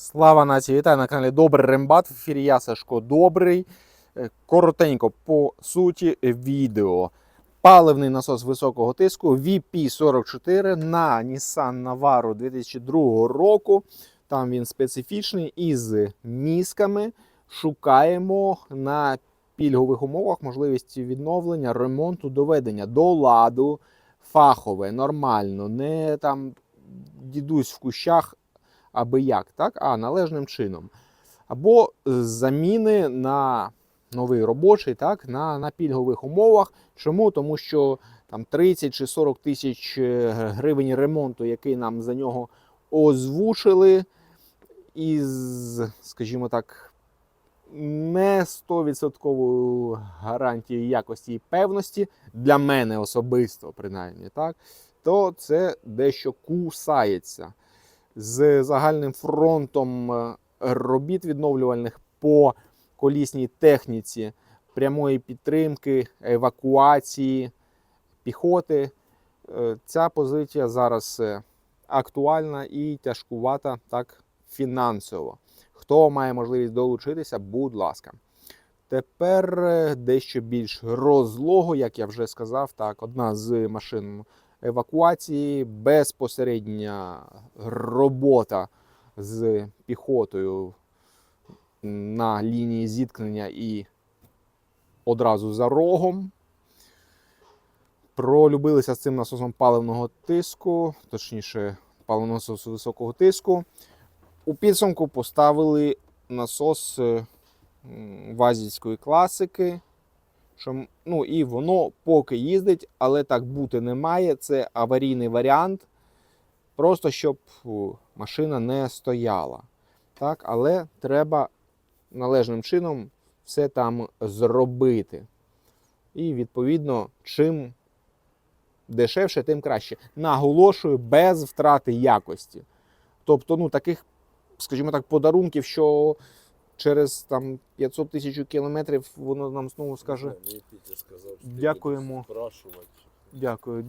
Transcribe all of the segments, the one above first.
Слава нації! Вітаю на каналі Добрий Рембат. В ефірі я Сашко Добрий. Е, Коротенько по суті відео. Паливний насос високого тиску VP44 на Nissan Navaro 2002 року. Там він специфічний із місками. Шукаємо на пільгових умовах можливість відновлення, ремонту, доведення до ладу фахове, нормально, не там дідусь в кущах аби як, так? а належним чином. Або заміни на новий робочий, так? на, на пільгових умовах. Чому? Тому що там 30 чи 40 тисяч е, гривень ремонту, який нам за нього озвучили, із, скажімо так, не 100% гарантією якості і певності для мене особисто, принаймні, так, то це дещо кусається з загальним фронтом е, робіт відновлювальних по колісній техніці, прямої підтримки, евакуації піхоти. Е, Ця позиція зараз е, актуальна і тяжкувата так фінансово. Хто має можливість долучитися, будь ласка. Тепер дещо більш розлого, як я вже сказав, так, одна з машин евакуації, безпосередня робота з піхотою на лінії зіткнення і одразу за рогом. Пролюбилися з цим насосом паливного тиску, точніше, паливного насосу високого тиску. У підсумку поставили насос вазівської класики. Що, ну, і воно поки їздить, але так бути не має. Це аварійний варіант. Просто щоб машина не стояла. Так? Але треба належним чином все там зробити. І, відповідно, чим дешевше, тим краще. Наголошую, без втрати якості. Тобто, ну, таких, скажімо так, подарунків, що через там 500 тисяч кілометрів воно нам знову скаже. Сказав, що Дякуємо. Дякую.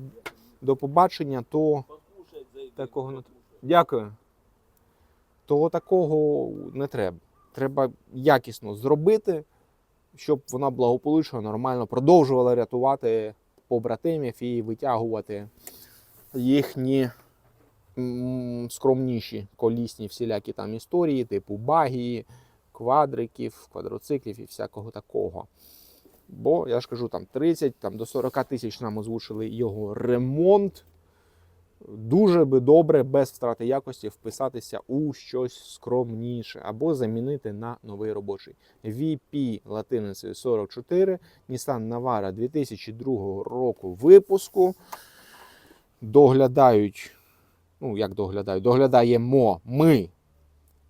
До побачення, то такого не Дякую. То такого не треба. Треба якісно зробити, щоб вона благополучно, нормально продовжувала рятувати побратимів і витягувати їхні скромніші колісні всілякі там історії, типу багії, квадриків, квадроциклів і всякого такого. Бо я ж кажу, там 30 там, до 40 тисяч нам озвучили його ремонт. Дуже би добре без втрати якості вписатися у щось скромніше або замінити на новий робочий. VP латиницею 44, Nissan Navara 2002 року випуску. Доглядають, ну як доглядають, доглядаємо ми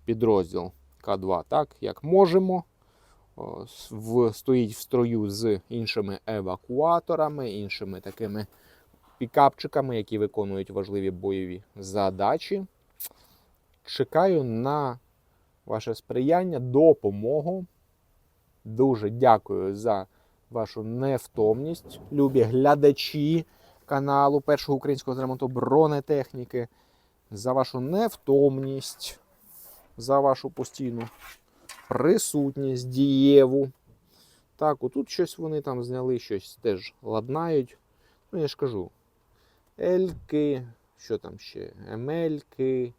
підрозділ К2 так, як можемо. В, стоїть в строю з іншими евакуаторами, іншими такими пікапчиками, які виконують важливі бойові задачі. Чекаю на ваше сприяння, допомогу. Дуже дякую за вашу невтомність, любі глядачі каналу першого українського ремонту бронетехніки, за вашу невтомність, за вашу постійну присутність дієву. Так, отут щось вони там зняли, щось теж ладнають. Ну, я ж кажу. Ельки, що там ще? Емельки,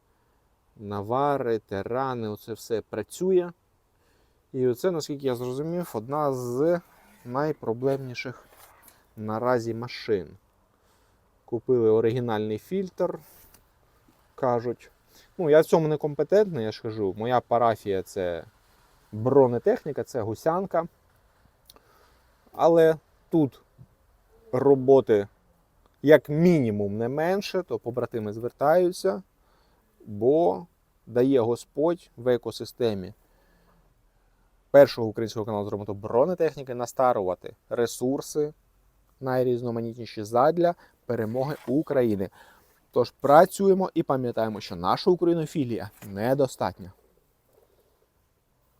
навари, терани, оце все працює. І оце, наскільки я зрозумів, одна з найпроблемніших наразі машин. Купили оригінальний фільтр, кажуть. Ну, я в цьому не компетентний, я ж кажу. Моя парафія це бронетехніка, це гусянка. Але тут роботи як мінімум не менше, то побратими звертаються, бо дає Господь в екосистемі першого українського каналу з ремонту бронетехніки настарувати ресурси найрізноманітніші задля перемоги України. Тож працюємо і пам'ятаємо, що наша українофілія недостатня.